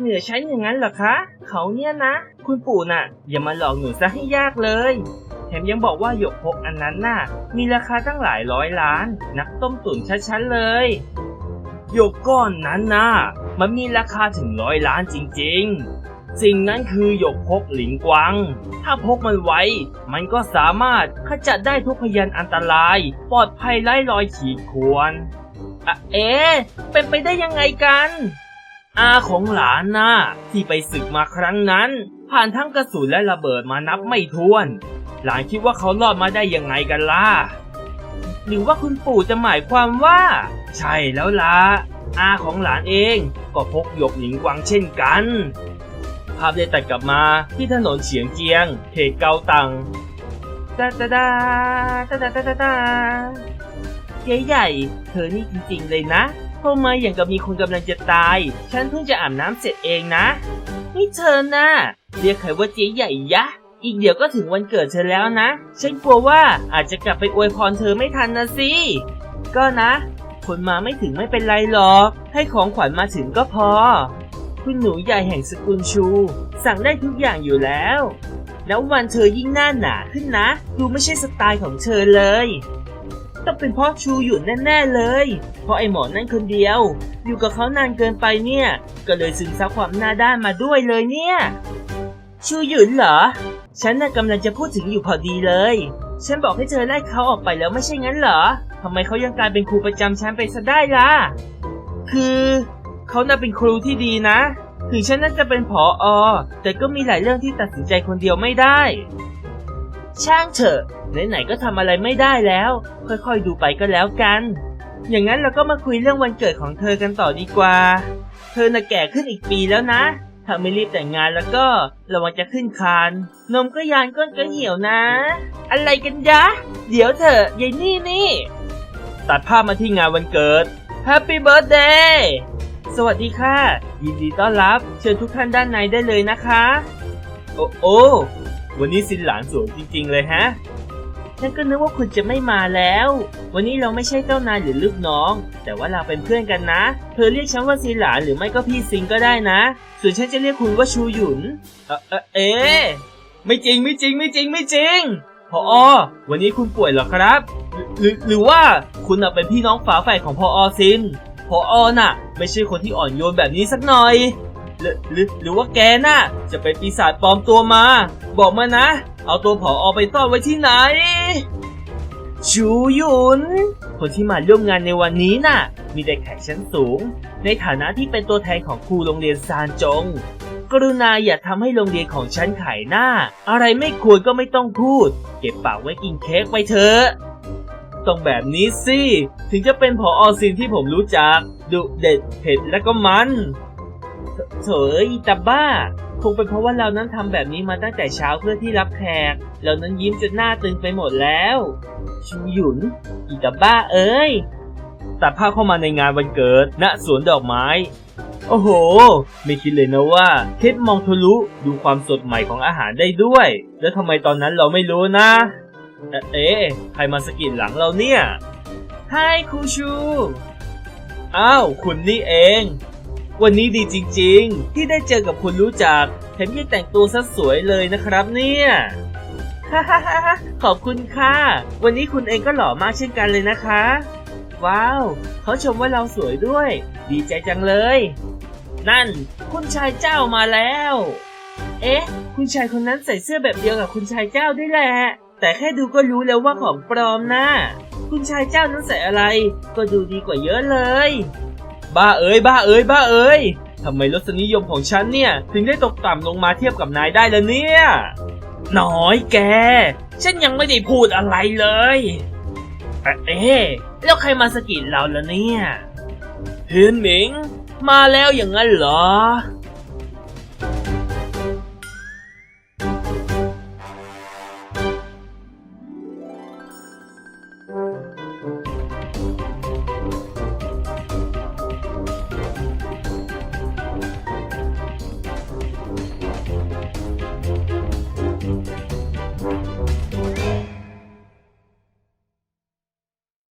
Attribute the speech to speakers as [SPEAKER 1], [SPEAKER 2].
[SPEAKER 1] เหนือฉันอย่างนั้นเหรอคะ เขาเนี่ยนะ คุณปู่น่ะ อย่ามาหลอกหนูซะให้ยากเลย แถมยังบอกว่าหยกพกอันนั้นน่ะ มีราคาตั้งหลายร้อยล้าน นักต้มตุ๋นชัดๆเลยหยกก้อนนั้นน่ะ มันมีราคาถึงร้อยล้านจริง ๆ สิ่งนั้นคือหยกพกหลิงกวางถ้าพกมันไว้ มันก็สามารถขจัดได้ทุกพยานอันตราย ปลอดภัยไร้รอยขีดข่วนอะเอ๊เป็นไปได้ยังไงกัน อาของหลานน่ะที่ไปศึกมาครั้งนั้น ผ่านทั้งกระสุนและระเบิดมานับไม่ถ้วน หลานคิดว่าเขารอดมาได้ยังไงกันล่ะ หรือว่าคุณปู่จะหมายความว่า ใช่แล้วล่ะอาของหลานเองก็พกหยกหลิงกวางเช่นกัน ภาพได้ตัดกลับมาที่ถนนเฉียงเจียงเขตเกาตังตาตาตาตาตาตาตาเจ๊ใหญ่ เธอนี่จริงๆเลยนะ โทรมาอย่างกับมีคนกำลังจะตาย ฉันเพิ่งจะอาบน้ำเสร็จเองนะ นี่เธอน่ะเรียกใครว่าเจ๊ใหญ่ยะ อีกเดี๋ยวก็ถึงวันเกิดเธอแล้วนะ ฉันกลัวว่าอาจจะกลับไปอวยพรเธอไม่ทันนะสิ ก็นะคนมาไม่ถึงไม่เป็นไรหรอก ให้ของขวัญมาถึงก็พอ คุณหนูใหญ่แห่งสกุลชู สั่งได้ทุกอย่างอยู่แล้ว แล้ววันเธอยิ่งหน้าหนาขึ้นนะ ดูไม่ใช่สไตล์ของเธอเลย ต้องเป็นเพราะชูหยุนแน่ๆเลย เพราะไอหมอนั่นคนเดียว อยู่กับเขานานเกินไปเนี่ย ก็เลยซึมซับความหน้าด้านมาด้วยเลยเนี่ย ชูหยุนเหรอ ฉันน่ะกำลังจะพูดถึงอยู่พอดีเลย ฉันบอกให้เธอไล่เขาออกไปแล้วไม่ใช่งั้นเหรอทำไมเขายังกลายเป็นครูประจำชั้นไปซะได้ล่ะ คือเขาน่ะเป็นครูที่ดีนะ ถึงฉันน่าจะเป็นผออแต่ก็มีหลายเรื่องที่ตัดสินใจคนเดียวไม่ได้ ช่างเถอะไหนๆก็ทำอะไรไม่ได้แล้ว ค่อยๆดูไปก็แล้วกัน อย่างนั้นเราก็มาคุยเรื่องวันเกิดของเธอกันต่อดีกว่า เธอน่ะแก่ขึ้นอีกปีแล้วนะ ถ้าไม่รีบแต่งงานแล้วก็ระวังจะขึ้นคานนมก็ยานก้นก็เหี่ยวนะ อะไรกันยะ เดี๋ยวเถอะยายนี่นี่ ตัดภาพมาที่งานวันเกิด Happy Birthday สวัสดีค่ะ ยินดีต้อนรับ เชิญทุกท่านด้านในได้เลยนะคะ โอ้โอ้ วันนี้สินหลานสวยจริงๆเลยฮะฉันก็นึกว่าคุณจะไม่มาแล้ว วันนี้เราไม่ใช่เจ้านายหรือลูกน้อง แต่ว่าเราเป็นเพื่อนกันนะ เธอเรียกฉันว่าซินหลานหรือไม่ก็พี่ซิงก็ได้นะ ส่วนฉันจะเรียกคุณว่าชูหยุน เออเออเอ๊ะไม่จริงไม่จริงไม่จริงไม่จริง พออวันนี้คุณป่วยเหรอครับ หรือหรือว่าคุณเป็นพี่น้องฝาแฝดของพออซิน พออน่ะ ไม่ใช่คนที่อ่อนโยนแบบนี้สักหน่อย หรือหรือหรือว่าแกน่ะ จะเป็นปีศาจปลอมตัวมา บอกมานะ เอาตัวผออไปซ่อนไว้ที่ไหน ชูหยุน คนที่มาร่วมงานในวันนี้น่ะ มีแต่แขกชั้นสูง ในฐานะที่เป็นตัวแทนของครูโรงเรียนซานจง กรุณาอย่าทำให้โรงเรียนของฉันขายหน้า อะไรไม่ควรก็ไม่ต้องพูด เก็บปากไว้กินเค้กไปเถอะต้องแบบนี้สิ ถึงจะเป็นผออซินที่ผมรู้จัก ดุเด็ดเผ็ดและก็มัน เถเถยอีตาบ้า คงเป็นเพราะว่าเรานั้นทำแบบนี้มาตั้งแต่เช้าเพื่อที่รับแขกเรานั้นยิ้มจนหน้าตึงไปหมดแล้ว ชูหยุนอีตาบ้าเอ้ยตัดภาพเข้ามาในงานวันเกิด ณสวนดอกไม้ โอ้โห ไม่คิดเลยนะว่าเทปมองทะลุดูความสดใหม่ของอาหารได้ด้วย แล้วทำไมตอนนั้นเราไม่รู้นะ เอ๊ะเอะใครมาสกิดหลังเราเนี่ยไฮครูชู อ้าว คุณนี่เอง วันนี้ดีจริงๆ ที่ได้เจอกับคุณรู้จักแถมยังแต่งตัวซะสวยเลยนะครับเนี่ยฮ่าฮ่าขอบคุณค่ะ วันนี้คุณเองก็หล่อมากเช่นกันเลยนะคะ ว้าว เขาชมว่าเราสวยด้วย ดีใจจังเลย นั่น คุณชายเจ้ามาแล้ว เอ๊ะ คุณชายคนนั้นใส่เสื้อแบบเดียวกับคุณชายเจ้าด้วยแหละ แต่แค่ดูก็รู้แล้วว่าของปลอมนะ คุณชายเจ้านั้นใส่อะไร ก็ดูดีกว่าเยอะเลย บ้าเอ้ยบ้าเอ้ยบ้าเอ้ยทำไมรสนิยมของฉันเนี่ย ถึงได้ตกต่ำลงมาเทียบกับนายได้ละเนี่ย น้อยแก ฉันยังไม่ได้พูดอะไรเลย เอ๊ะแล้วใครมาสะกิดเราละเนี่ยเฮียนหมิง มาแล้วอย่างนั้นเหรอ